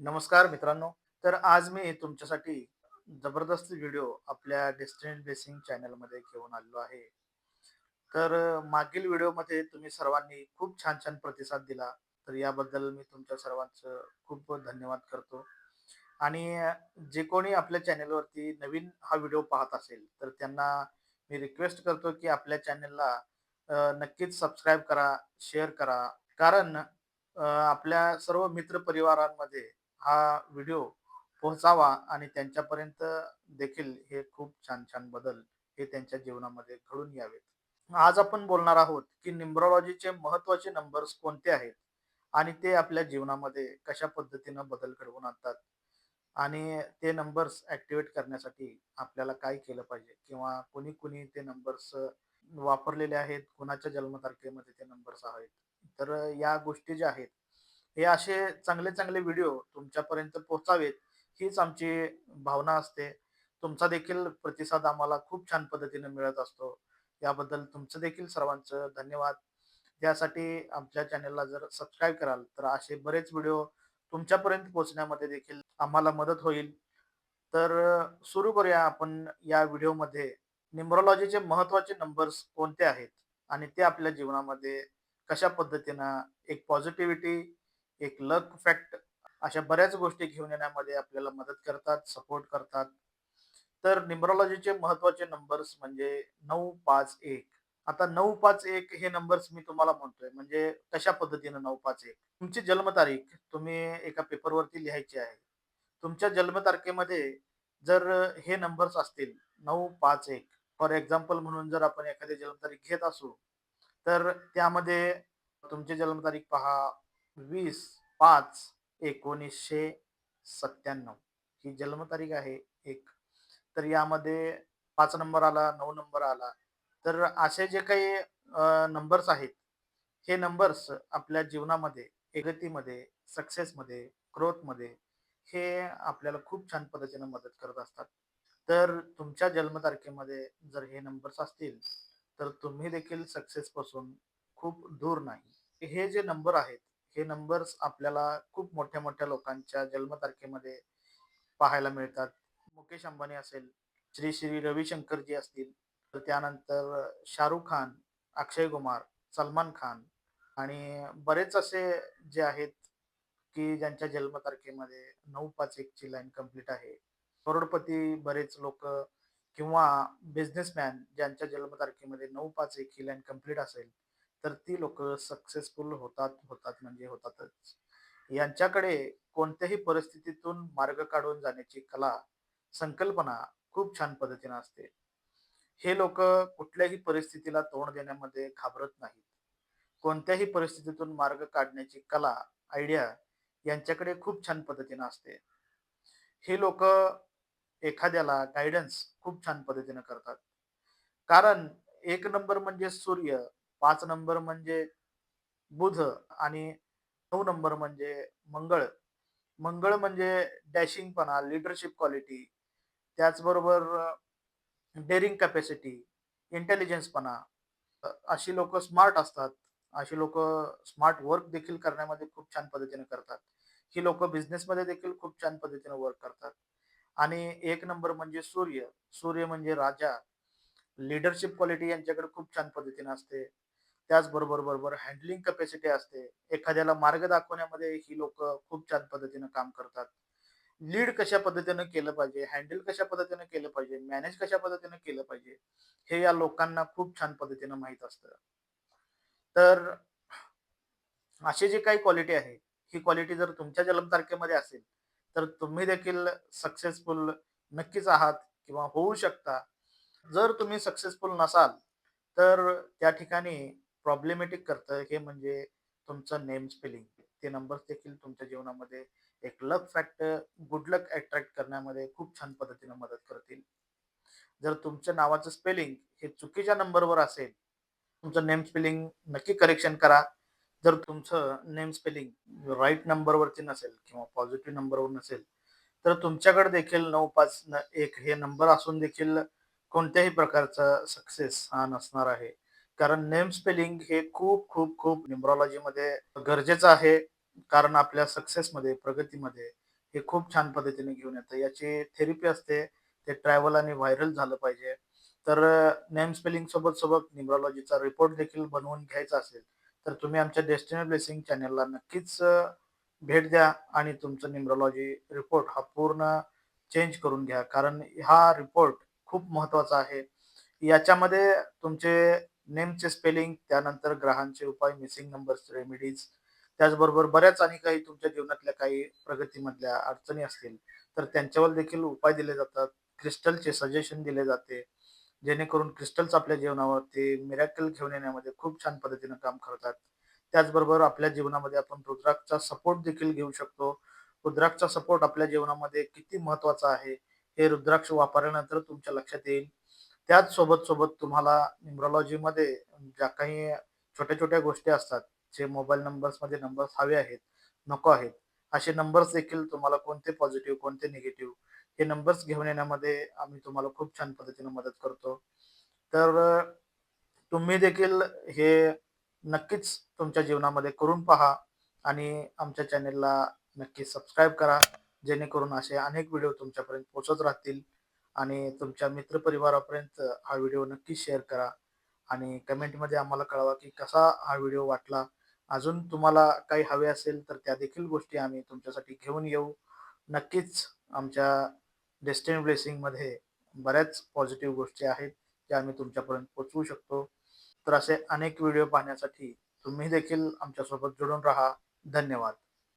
नमस्कार मित्रांनो. तर आज मी तुमच्यासाठी जबरदस्त व्हिडिओ आपल्या डेस्टिनी बेसिंग चॅनलमध्ये घेऊन आलेलो आहे. तर मागील व्हिडिओमध्ये तुम्ही सर्वांनी खूप छान छान प्रतिसाद दिला. तर याबद्दल मी तुमच्या सर्वांचं खूप धन्यवाद करतो. आणि जे कोणी आपल्या चॅनलवरती नवीन हा व्हिडिओ पाहत असेल तर त्यांना मी रिक्वेस्ट करतो की आपल्या चॅनलला नक्कीच सबस्क्राईब करा शेअर करा. कारण आपल्या सर्व मित्रपरिवारांमध्ये हा व्हिडिओ पोहोचावा आणि त्यांच्यापर्यंत देखील हे खूप छान छान बदल हे त्यांच्या जीवनामध्ये घडून यावेत. आज आपण बोलणार आहोत की न्यूमरोलॉजीचे महत्त्वाचे नंबर्स कोणते आहेत आणि ते आपल्या जीवनामध्ये कशा पद्धतीनं बदल घडवून आणतात आणि ते नंबर्स ॲक्टिव्हेट करण्यासाठी आपल्याला काय केलं पाहिजे किंवा कुणी कुणी ते नंबर्स वापरलेले आहेत, कुणाच्या जन्मतारखेमध्ये ते नंबर्स आहेत. तर या गोष्टी ज्या आहेत हे असे चांगले चांगले व्हिडिओ तुमच्यापर्यंत पोहोचावेत हीच आमची भावना असते. तुमचा देखील प्रतिसाद आम्हाला खूप छान पद्धतीने मिळत असतो. याबद्दल तुमचं देखील सर्वांचं धन्यवाद. त्यासाठी आमच्या चॅनलला जर सबस्क्राईब कराल, तर असे बरेच व्हिडिओ तुमच्यापर्यंत पोहोचण्यामध्ये देखील आम्हाला मदत होईल. तर सुरू करूया आपण या व्हिडिओमध्ये न्युमरोलॉजीचे महत्त्वाचे नंबर्स कोणते आहेत आणि ते आपल्या जीवनामध्ये कशा पद्धतीनं एक पॉझिटिव्हिटी, एक लक फॅक्ट अशा बऱ्याच गोष्टी घेऊन येण्यामध्ये आपल्याला मदत करतात, सपोर्ट करतात. तर न्यूमरोलॉजीचे महत्त्वाचे नंबर्स म्हणजे 9, 5, 1. आता 9, 5, 1 हे नंबर्स मी तुम्हाला म्हणतोय म्हणजे कशा पद्धतीनं 9, 5, 1? तुमची जन्मतारीख तुम्ही एका पेपरवरती लिहायची आहे. तुमच्या जन्मतारखेमध्ये जर हे नंबर्स असतील 9, 5, 1 फॉर एक्झाम्पल म्हणून जर आपण एखादी जन्मतारीख घेत असू, तर त्यामध्ये तुमची जन्मतारीख पहा 20/5/1997 ही जन्मतारीख आहे एक. तर यामध्ये पाच नंबर आला, नऊ नंबर आला. तर असे जे काही नंबर्स आहेत, हे नंबर्स आपल्या जीवनामध्ये, एकतीमध्ये सक्सेसमध्ये, ग्रोथमध्ये हे आपल्याला खूप छान पद्धतीने मदत करत असतात. तर तुमच्या जन्मतारखेमध्ये जर हे नंबर्स असतील, तर तुम्ही देखील सक्सेसपासून खूप दूर नाही. हे जे नंबर आहेत, हे नंबर्स आपल्याला खूप मोठ्या-मोठ्या लोकांच्या जन्मतारखेमध्ये पाहायला मिळतात. मुकेश अंबानी असेल, श्री श्री रविशंकरजी असतील, तर त्यानंतर शाहरुख खान, अक्षय कुमार, सलमान खान आणि बरेच असे जे आहेत, की ज्यांच्या जन्मतारखेमध्ये 951 ची लाईन कंप्लीट आहे. करोडपती बरेच लोक किंवा बिझनेसमॅन ज्यांच्या जन्मतारखेमध्ये 951 ही लाईन कंप्लीट असेल, तर ती लोक सक्सेसफुल होतात, होतात म्हणजे होतातच. यांच्याकडे कोणत्याही परिस्थितीतून मार्ग काढून जाण्याची कला, संकल्पना खूप छान पद्धतीनं असते. हे लोक कुठल्याही परिस्थितीला तोंड देण्यामध्ये घाबरत नाहीत. कोणत्याही परिस्थितीतून मार्ग काढण्याची कला, आयडिया यांच्याकडे खूप छान पद्धतीनं असते. हे लोक एखाद्याला गायडन्स खूप छान पद्धतीनं करतात. कारण एक नंबर म्हणजे सूर्य, पाच नंबर म्हणजे बुध आणि नऊ नंबर म्हणजे मंगळ. मंगळ म्हणजे डॅशिंगपणा, लीडरशिप क्वालिटी, त्याचबरोबर डेअरिंग कॅपॅसिटी, इंटेलिजन्सपणा. अशी लोक स्मार्ट असतात. अशी लोक स्मार्ट वर्क देखील करण्यामध्ये खूप छान पद्धतीने करतात. ही लोक बिझनेसमध्ये देखील खूप छान पद्धतीने वर्क करतात. आणि एक नंबर म्हणजे सूर्य. सूर्य म्हणजे राजा. लीडरशिप क्वालिटी यांच्याकडे खूप छान पद्धतीने असते. त्याचबरोबर बरोबर हँडलिंग कॅपॅसिटी असते. एखाद्याला मार्ग दाखवण्यामध्ये ही लोक खूप छान पद्धतीनं काम करतात. लीड कशा पद्धतीनं केलं पाहिजे, हँडल कशा पद्धतीनं केलं पाहिजे, मॅनेज कशा पद्धतीनं केलं पाहिजे, हे या लोकांना खूप छान पद्धतीनं माहीत असतं. तर अशी जी काही क्वालिटी आहे, ही क्वालिटी जर तुमच्या जन्मतारखेमध्ये असेल, तर तुम्ही देखील सक्सेसफुल नक्कीच आहात किंवा होऊ शकता. जर तुम्ही सक्सेसफुल नसाल, तर त्या ठिकाणी प्रॉब्लेमॅटिक करतं हे म्हणजे तुमचं नेम स्पेलिंग. ते नंबर्स देखील तुमच्या जीवनामध्ये एक luck factor, good luck attract करण्यामध्ये खूप छान पद्धतीने मदत करतील. जर तुमच्या नावाचं स्पेलिंग हे चुकीच्या नंबरवर असेल, तुमचं नेम स्पेलिंग नक्की करेक्शन करा. जर तुमचं नेम स्पेलिंग राईट नंबरवरती नसेल किंवा पॉझिटिव्ह नंबरवर नसेल, तर तुमच्याकडे देखील 9, 5, 1 हे नंबर असून देखील कोणत्याही प्रकारचा सक्सेस हा नसणार आहे. कारण नेम स्पेलिंग हे खूप, खूप, खूप न्यूमरोलॉजीमध्ये गरजेचं आहे. कारण आपल्या सक्सेसमध्ये, प्रगतीमध्ये हे खूप छान पद्धतीने घेऊन येतं. याची थेरपी असते. ते ट्रॅव्हल आणि व्हायरल झालं पाहिजे. तर नेम स्पेलिंग सोबत सोबत न्युमरॉलॉजीचा रिपोर्ट देखील बनवून घ्यायचा असेल, तर तुम्ही आमच्या डेस्टिनी ब्लेसिंग चॅनेलला नक्कीच भेट द्या आणि तुमचं न्युमरॉलॉजी रिपोर्ट हा पूर्ण चेंज करून घ्या. कारण हा रिपोर्ट खूप महत्त्वाचा आहे. याच्यामध्ये तुमचे नेमचे स्पेलिंग, त्यानंतर ग्रहांचे उपाय, मिसिंग नंबर्स, रेमेडीज त्याचबरोबर बऱ्याच आणि काही तुमच्या जीवनातल्या काही प्रगतीमधल्या अडचणी असतील, तर त्यांच्यावर देखील उपाय दिले जातात. क्रिस्टलचे सजेशन दिले जाते. जेणेकरून क्रिस्टल्स आपल्या जीवनावरती मिरॅकल घेऊन येण्यामध्ये खूप छान पद्धतीनं काम करतात. त्याचबरोबर आपल्या जीवनामध्ये आपण रुद्राक्षचा सपोर्ट देखील घेऊ शकतो. रुद्राक्षचा सपोर्ट आपल्या जीवनामध्ये किती महत्त्वाचा आहे, हे रुद्राक्ष वापरल्यानंतर तुमच्या लक्षात येईल. त्याच सोबत सोबत तुम्हाला न्यूमरॉलॉजीमध्ये ज्या काही छोट्या-छोट्या गोष्टी असतात, जे मोबाईल नंबर्समध्ये नंबर्स हवे आहेत, नको आहेत, असे नंबर्स देखील तुम्हाला कोणते पॉझिटिव्ह, कोणते निगेटिव्ह हे नंबर्स घेऊन येण्यामध्ये आम्ही तुम्हाला खूप छान पद्धतीने मदत करतो. तर तुम्ही देखील हे नक्कीच तुमच्या जीवनामध्ये करून पहा आणि आमच्या चॅनेलला नक्की सबस्क्राईब करा. जेणेकरून असे अनेक व्हिडिओ तुमच्यापर्यंत पोहोचत राहतील आणि तुमच्या मित्रपरिवारापर्यंत हा व्हिडिओ नक्की शेअर करा आणि कमेंटमध्ये आम्हाला कळवा की कसा हा व्हिडिओ वाटला. अजून तुम्हाला काही हवे असेल तर त्या देखील गोष्टी आम्ही तुमच्यासाठी घेऊन येऊ. नक्कीच आमच्या डेस्टिनी ब्लेसिंगमध्ये बऱ्याच पॉझिटिव्ह गोष्टी आहेत, ज्या आम्ही तुमच्यापर्यंत पोचवू शकतो. तर असे अनेक व्हिडिओ पाहण्यासाठी तुम्ही देखील आमच्यासोबत जोडून राहा. धन्यवाद.